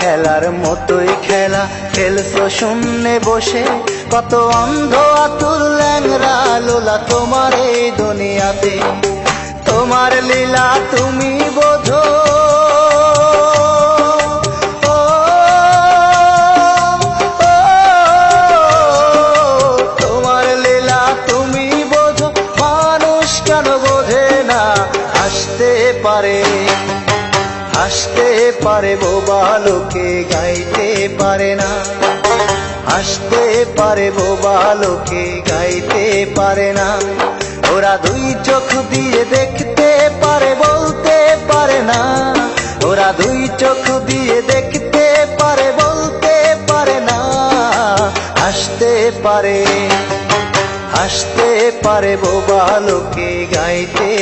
খেলার মতোই খেলা। খেলছো শূন্যে বসে। কত অন্ধ আতুর ল্যাংরা লোলা তোমার এই দুনিয়াতে। তোমার লীলা তুমি বোঝো। ও, ও, তোমার লীলা তুমি বোঝো। মানুষ কেন বোঝে না? আসতে পারে। হাসতে পারে বোবা লোকে গাইতে পারে না। হাসতে পারে বোবা লোকে গাইতে পারে না। ওরা দুই চোখ দিয়ে দেখতে পারে, বলতে পারে না। ওরা দুই চোখ দিয়ে দেখতে পারে, বলতে পারে না। হাসতে পারে হাসতে পারে বোবা লোকে গাইতে